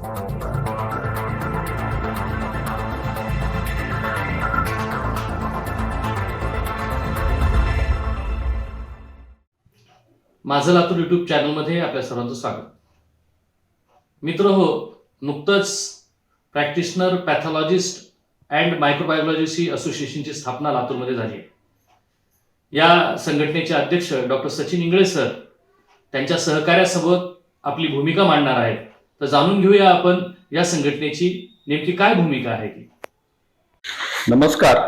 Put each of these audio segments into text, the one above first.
माझं लातूर यूट्यूब चॅनलमध्ये आपल्या सर्वांचं स्वागत. मित्र हो नुकतंच प्रॅक्टिशनर पॅथॉलॉजिस्ट अँड मायक्रोबायोलॉजिस्ट असोसिएशनची स्थापना लातूरमध्ये झाली आहे. या संघटनेचे अध्यक्ष डॉक्टर सचिन इंगळे सर त्यांच्या सहकार्यासोबत आपली भूमिका मांडणार आहेत. तर जाणून घेऊया आपण या संघटनेची नेमकी काय भूमिका आहे ती. नमस्कार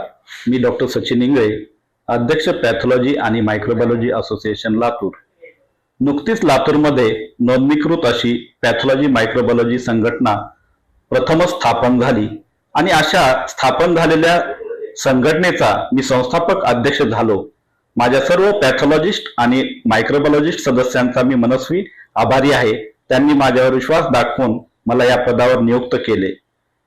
मी डॉक्टर सचिन इंगळे अध्यक्ष पॅथॉलॉजी आणि मायक्रोबायोलॉजी असोसिएशन लातूर. नुकतीच लातूरमध्ये नोंदणीकृत अशी पॅथॉलॉजी मायक्रोबायोलॉजी संघटना प्रथमच स्थापन झाली आणि अशा स्थापन झालेल्या संघटनेचा मी संस्थापक अध्यक्ष झालो. माझ्या सर्व पॅथॉलॉजिस्ट आणि मायक्रोबायोलॉजिस्ट सदस्यांचा मी मनस्वी आभारी आहे. त्यांनी माझ्यावर विश्वास दाखवून मला या पदावर नियुक्त केले.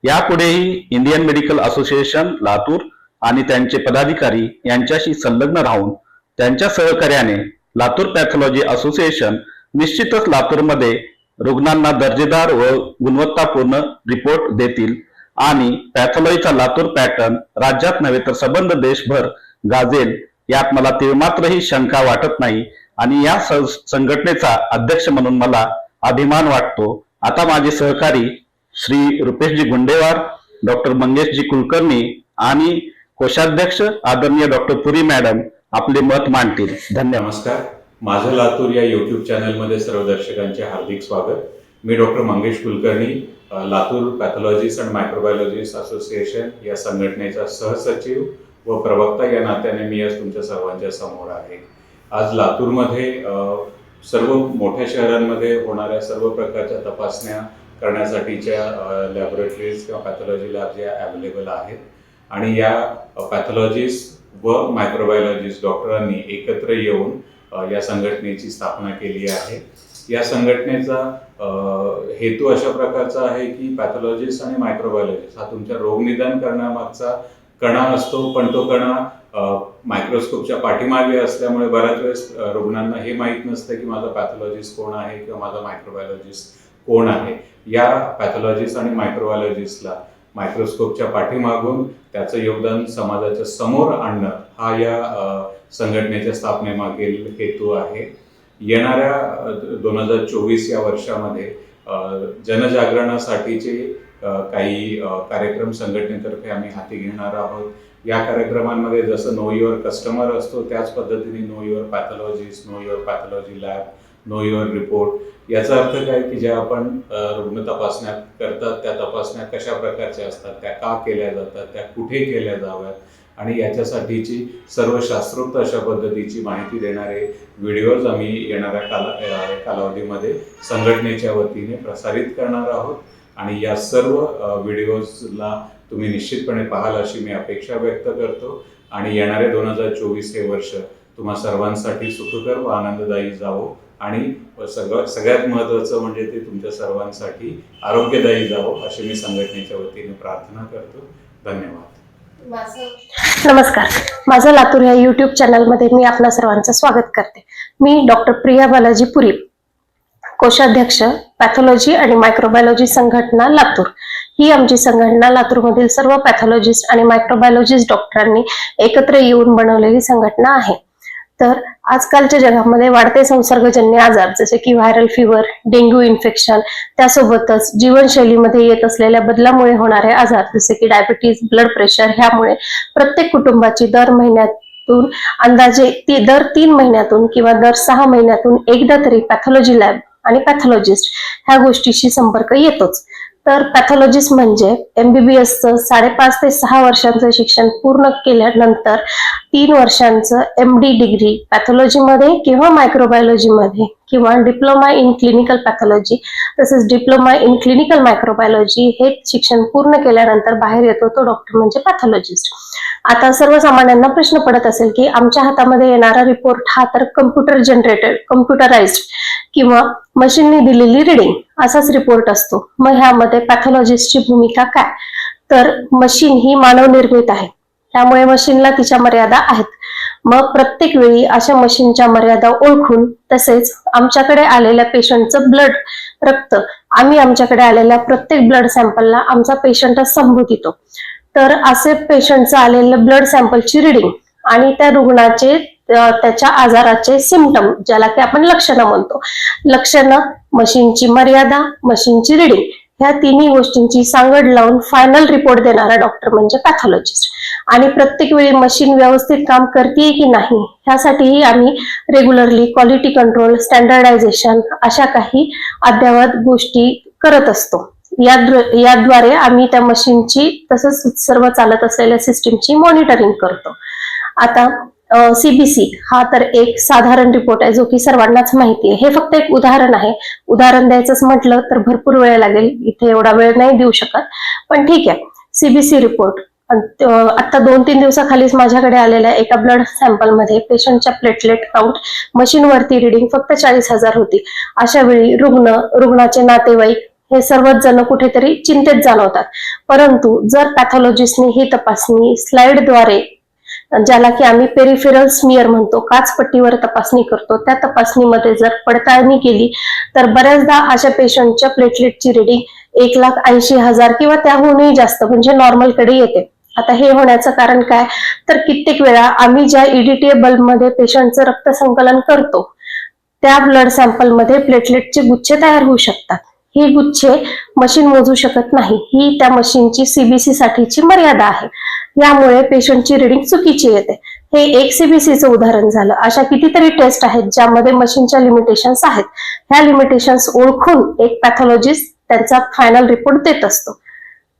यापुढेही इंडियन मेडिकल असोसिएशन लातूर आणि त्यांचे पदाधिकारी यांच्याशी संलग्न राहून त्यांच्या सहकार्याने लातूर पॅथॉलॉजी असोसिएशन निश्चितच लातूरमध्ये रुग्णांना दर्जेदार व गुणवत्तापूर्ण रिपोर्ट देतील आणि पॅथॉलॉजीचा लातूर पॅटर्न राज्यात नव्हे तर सबंध देशभर गाजेल यात मला तिळमात्रही शंका वाटत नाही आणि या संघटनेचा अध्यक्ष म्हणून मला अभिमान वाटतो. आता माझे सहकारी श्री रुपेशजी गुंडेवार डॉक्टर मंगेशजी कुलकर्णी आणि कोषाध्यक्ष आदरणीय डॉक्टर पुरी मॅडम आपले मत मांडतील. धन्यवाद. नमस्कार. माझं लातूर या युट्यूब चॅनलमध्ये सर्व दर्शकांचे हार्दिक स्वागत. मी doctor Mangesh Kulkarni Latur pathologist and microbiologist association या संघटनेचा सहसचिव व प्रवक्ता या नात्याने मी आज तुमच्या सर्वांच्या समोर आहे. आज लातूरमध्ये सर्व मोठ्या शहरांमध्ये होणाऱ्या सर्व प्रकारच्या तपासण्या करण्यासाठीच्या लॅबोरेटरीज किंवा पॅथॉलॉजी लॅब ज्या अवेलेबल आहेत. आणि या पॅथॉलॉजिस्ट व मायक्रोबायोलॉजिस्ट डॉक्टरांनी एकत्र येऊन या संघटनेची स्थापना केली आहे. या संघटनेचा हेतू अशा प्रकारचा आहे की पॅथॉलॉजिस्ट आणि मायक्रोबायोलॉजिस्ट हा तुमच्या रोगनिदान करण्यामागचा कणा असतो पण तो कणा मायक्रोस्कोपच्या पाठीमागे असल्यामुळे बऱ्याच वेळेस रुग्णांना हे माहीत नसतं की माझा पॅथॉलॉजिस्ट कोण आहे किंवा माझा मायक्रोबायोलॉजिस्ट कोण आहे. या पॅथॉलॉजिस्ट आणि मायक्रोबायोलॉजिस्टला मायक्रोस्कोपच्या पाठीमागून त्याचं योगदान समाजाच्या समोर आणणं हा या संघटनेच्या स्थापनेमागील हेतू आहे. येणाऱ्या दोन हजार चोवीस या वर्षामध्ये जनजागरणासाठीचे काही कार्यक्रम संघटनेतर्फे आम्ही हाती घेणार आहोत. या कार्यक्रमांमध्ये जसं नो युअर कस्टमर असतो त्याच पद्धतीने know your pathologist know your pathology lab know your report याचा अर्थ काय की ज्या आपण रुग्ण तपासण्या करतात त्या तपासण्या कशा प्रकारच्या असतात त्या का केल्या जातात त्या कुठे केल्या जाव्यात आणि याच्यासाठीची सर्व शास्त्रोक्त अशा पद्धतीची माहिती देणारे व्हिडिओज आम्ही येणाऱ्या काला कालावधीमध्ये संघटनेच्या वतीने प्रसारित करणार आहोत. आणि या सर्व व्हिडिओजला तुम्ही निश्चितपणे पाहाल अशी मी अपेक्षा व्यक्त करतो. आणि येणारे दोन हजार चोवीस हे वर्ष तुम्हा सर्वांसाठी सुखकर व आनंददायी जावो. आणि सगळं सगळ्यात महत्त्वाचं म्हणजे ते तुमच्या सर्वांसाठी आरोग्यदायी जावो अशी मी संघटनेच्या वतीने प्रार्थना करतो. धन्यवाद. नमस्कार. माझं लातूर या युट्यूब चॅनलमध्ये मी आपल्या सर्वांचं स्वागत करते. मी डॉक्टर प्रिया बालाजी पुरी. कोषाध्यक्ष पॅथॉलॉजी आणि मायक्रोबायोलॉजी संघटना लातूर. ही आमची संघटना लातूरमधील सर्व पॅथॉलॉजिस्ट आणि मायक्रोबायोलॉजिस्ट डॉक्टरांनी एकत्र येऊन बनवलेली संघटना आहे. तर आजकालच्या जगामध्ये वाढते संसर्गजन्य आजार जसे की व्हायरल फिवर डेंग्यू इन्फेक्शन त्यासोबतच जीवनशैलीमध्ये येत असलेल्या बदलामुळे होणारे आजार जसे की डायबिटीज ब्लड प्रेशर ह्यामुळे प्रत्येक कुटुंबाची दर महिन्यातून अंदाजे ती दर तीन महिन्यातून किंवा दर सहा महिन्यातून एकदा तरी पॅथॉलॉजी लॅब आणि पॅथॉलॉजिस्ट ह्या गोष्टीशी संपर्क येतोच. तर पॅथॉलॉजिस्ट म्हणजे एमबीबीएसचं साडेपाच ते सहा वर्षांचं शिक्षण पूर्ण केल्यानंतर तीन वर्षांचं एम डी डिग्री पॅथॉलॉजीमध्ये किंवा मायक्रोबायोलॉजीमध्ये किंवा डिप्लोमा इन क्लिनिकल पॅथॉलॉजी तसेच डिप्लोमा इन क्लिनिकल मायक्रोबायोलॉजी हे शिक्षण पूर्ण केल्यानंतर बाहेर येतो तो डॉक्टर म्हणजे पॅथॉलॉजिस्ट आता सर्वसामान्यांना प्रश्न पडत असेल की आमच्या हातामध्ये येणारा रिपोर्ट हा तर कम्प्युटर जनरेटेड कम्प्युटराइज्ड किंवा मशीनने दिलेली रिडिंग असाच रिपोर्ट असतो. मग ह्यामध्ये पॅथॉलॉजिस्टची भूमिका काय? तर मशीन ही मानवनिर्मित आहे. त्यामुळे मशीनला तिच्या मर्यादा आहेत. मग प्रत्येक वेळी अशा मशीनच्या मर्यादा ओळखून तसेच आमच्याकडे आलेल्या पेशंटचं ब्लड रक्त आम्ही आमच्याकडे आलेल्या प्रत्येक ब्लड सॅम्पलला आमचा पेशंटच संबोधितो तर असे पेशंटचं आलेलं ब्लड सॅम्पलची रिडिंग आणि त्या रुग्णाचे त्याच्या आजाराचे सिमटम ज्याला की आपण लक्षणं म्हणतो. लक्षणं मशीनची मर्यादा मशीनची रिडिंग ह्या तिन्ही गोष्टींची सांगड लावून फायनल रिपोर्ट देणारा डॉक्टर म्हणजे पॅथॉलॉजिस्ट आणि प्रत्येक वेळी मशीन व्यवस्थित काम करते की नाही ह्यासाठीही आम्ही रेग्युलरली क्वालिटी कंट्रोल स्टँडर्डायझेशन अशा काही अद्ययावत गोष्टी करत असतो. याद्वारे आम्ही त्या मशीनची तसंच सर्व चालत असलेल्या सिस्टीमची मॉनिटरिंग करतो. आता सीबीसी हा तर एक साधारण रिपोर्ट आहे जो की सर्वांनाच माहिती आहे. हे फक्त एक उदाहरण आहे. उदाहरण द्यायचंच म्हटलं तर भरपूर वेळ लागेल. इथे एवढा वेळ नाही देऊ शकत. पण ठीक आहे. सीबीसी रिपोर्ट आता दोन तीन दिवसाखालीच माझ्याकडे आलेल्या एका ब्लड सॅम्पलमध्ये पेशंटच्या प्लेटलेट काउंट मशीनवरती रिडिंग फक्त चाळीस हजार होती. अशा वेळी रुग्ण रुग्णाचे नातेवाईक हे सर्वच जण कुठेतरी चिंतेत जाणवतात. परंतु जर पॅथॉलॉजिस्टने ही तपासणी स्लाइडद्वारे ज्याला की आम्ही पेरिफेरल स्मिअर म्हणतो काचपट्टीवर तपासणी करतो त्या तपासणीमध्ये जर पडताळणी केली तर बऱ्याचदा अशा पेशंटच्या प्लेटलेटची रिडिंग एक लाख ऐंशी हजार किंवा त्याहूनही जास्त म्हणजे नॉर्मलकडे येते. आता हे होण्याचं कारण काय? तर कित्येक वेळा आम्ही ज्या E ईडीटीए बल्बमध्ये पेशंटचं रक्त संकलन करतो त्या ब्लड सॅम्पलमध्ये प्लेटलेटचे गुच्छे तयार होऊ शकतात. ही गुच्छे मशीन मोजू शकत नाही. ही त्या मशीनची सीबीसी साठीची मर्यादा आहे. यामुळे पेशंटची रिडिंग चुकीची येते. हे एक सीबीसीचं उदाहरण झालं. अशा कितीतरी टेस्ट आहेत ज्यामध्ये मशीनच्या लिमिटेशन्स आहेत. ह्या लिमिटेशन्स ओळखून एक पॅथॉलॉजिस्ट त्यांचा फायनल रिपोर्ट देत असतो.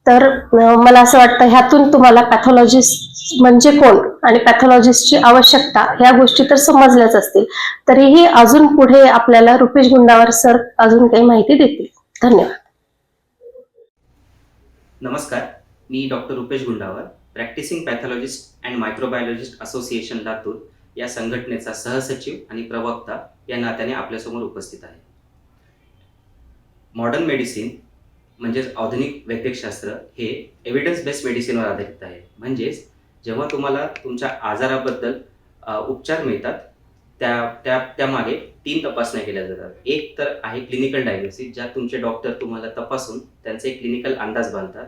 तर मला असं वाटतं ह्यातून तुम्हाला पॅथॉलॉजिस्ट म्हणजे कोण आणि पॅथॉलॉजिस्टची आवश्यकता ह्या गोष्टी तर समजल्याच असतील. तरीही अजून पुढे आपल्याला रुपेश गुंडावर सर अजून काही माहिती देतील. धन्यवाद. नमस्कार मी doctor Rupesh Gundawar practising pathologist and microbiologist association Latur या संघटनेचा सहसचिव आणि प्रवक्ता या नात्याने आपल्यासमोर उपस्थित आहे. मॉडर्न मेडिसिन म्हणजेच आधुनिक वैद्यकशास्त्र हे एव्हिडन्स बेस्ड मेडिसिनवर आधारित आहे. म्हणजेच जेव्हा तुम्हाला तुमच्या आजाराबद्दल उपचार मिळतात त्या त्या त्यामागे तीन तपासण्या केल्या जातात. एक तर आहे क्लिनिकल डायग्नोसिस ज्यात तुमचे डॉक्टर तुम्हाला तपासून त्यांचे क्लिनिकल अंदाज बांधतात.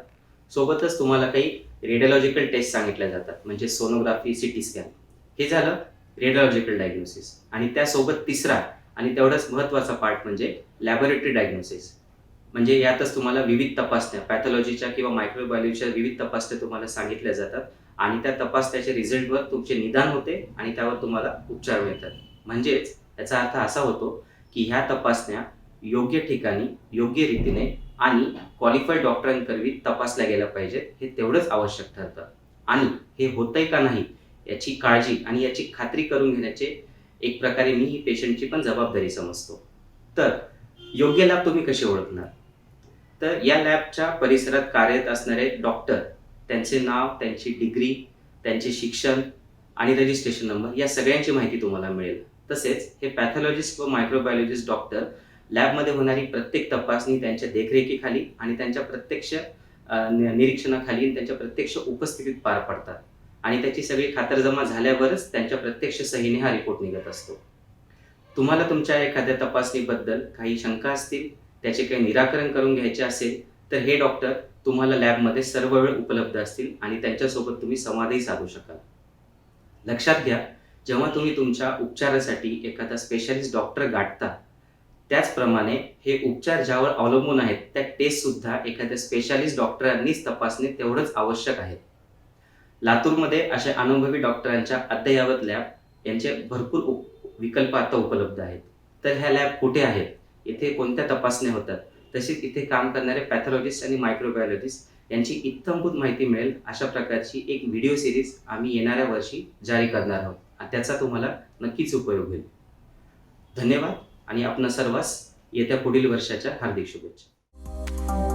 सोबतच तुम्हाला काही रेडिओलॉजिकल टेस्ट सांगितल्या जातात म्हणजे सोनोग्राफी सिटी स्कॅन हे झालं रेडिओलॉजिकल डायग्नोसिस आणि त्यासोबत तिसरा आणि तेवढाच महत्त्वाचा पार्ट म्हणजे लॅबोरेटरी डायग्नोसिस म्हणजे यातच तुम्हाला विविध तपासण्या पॅथॉलॉजीच्या किंवा मायक्रोबायोलॉजीच्या विविध तपासण्या तुम्हाला सांगितल्या जातात आणि त्या तपासण्याच्या रिझल्टवर तुमचे निदान होते आणि त्यावर तुम्हाला उपचार मिळतात. म्हणजेच याचा अर्थ असा होतो की ह्या तपासण्या योग्य ठिकाणी योग्य रीतीने आणि क्वालिफाईड डॉक्टरांकरवी तपासल्या गेल्या पाहिजेत हे तेवढंच आवश्यक ठरतं. आणि हे होतंय का नाही याची काळजी आणि याची खात्री करून घेण्याचे एक प्रकारे मी ही पेशंटची पण जबाबदारी समजतो. तर योग्य लॅब तुम्ही कसे ओळखणार? तर या लॅबच्या परिसरात कार्यरत असणारे डॉक्टर त्यांचे नाव त्यांची डिग्री त्यांचे शिक्षण आणि रजिस्ट्रेशन नंबर या सगळ्यांची माहिती तुम्हाला मिळेल. तसेच हे पॅथॉलॉजिस्ट व मायक्रोबायोलॉजिस्ट डॉक्टर लॅबमध्ये होणारी प्रत्येक तपासणी त्यांच्या देखरेखीखाली आणि त्यांच्या प्रत्यक्ष निरीक्षणाखाली त्यांच्या प्रत्यक्ष उपस्थितीत पार पडतात. आणि त्याची सगळी खातरजमा झाल्यावरच त्यांच्या प्रत्यक्ष सहीने हा रिपोर्ट निघत असतो. तुम्हाला तुमच्या एखाद्या तपासणीबद्दल काही शंका असतील त्याचे काही निराकरण करून घ्यायचे असेल तर हे डॉक्टर तुम्हाला लॅबमध्ये सर्व वेळ उपलब्ध असतील आणि त्यांच्यासोबत तुम्ही संवादही साधू शकाल. लक्षात घ्या जेव्हा तुम्ही तुमच्या उपचारासाठी एखादा स्पेशालिस्ट डॉक्टर गाठता त्याचप्रमाणे हे उपचार ज्यावर अवलंबून आहेत त्या टेस्टसुद्धा एखाद्या स्पेशालिस्ट डॉक्टरांनीच तपासणे तेवढंच आवश्यक आहे. लातूरमध्ये अशा अनुभवी डॉक्टरांच्या अद्ययावत लॅब यांचे भरपूर उप- विकल्प आता उपलब्ध आहेत. तर ह्या लॅब कुठे आहेत? इथे कोणत्या तपासण्या होतात? तसेच इथे काम करणारे पॅथॉलॉजिस्ट आणि मायक्रोबायोलॉजिस्ट यांची इत्थंभूत माहिती मिळेल अशा प्रकारची एक व्हिडिओ सिरीज आम्ही येणाऱ्या वर्षी जारी करणार आहोत. त्याचा तुम्हाला नक्कीच उपयोग होईल. धन्यवाद आणि आपणा सर्वांस येत्या पुढील वर्षाच्या हार्दिक शुभेच्छा.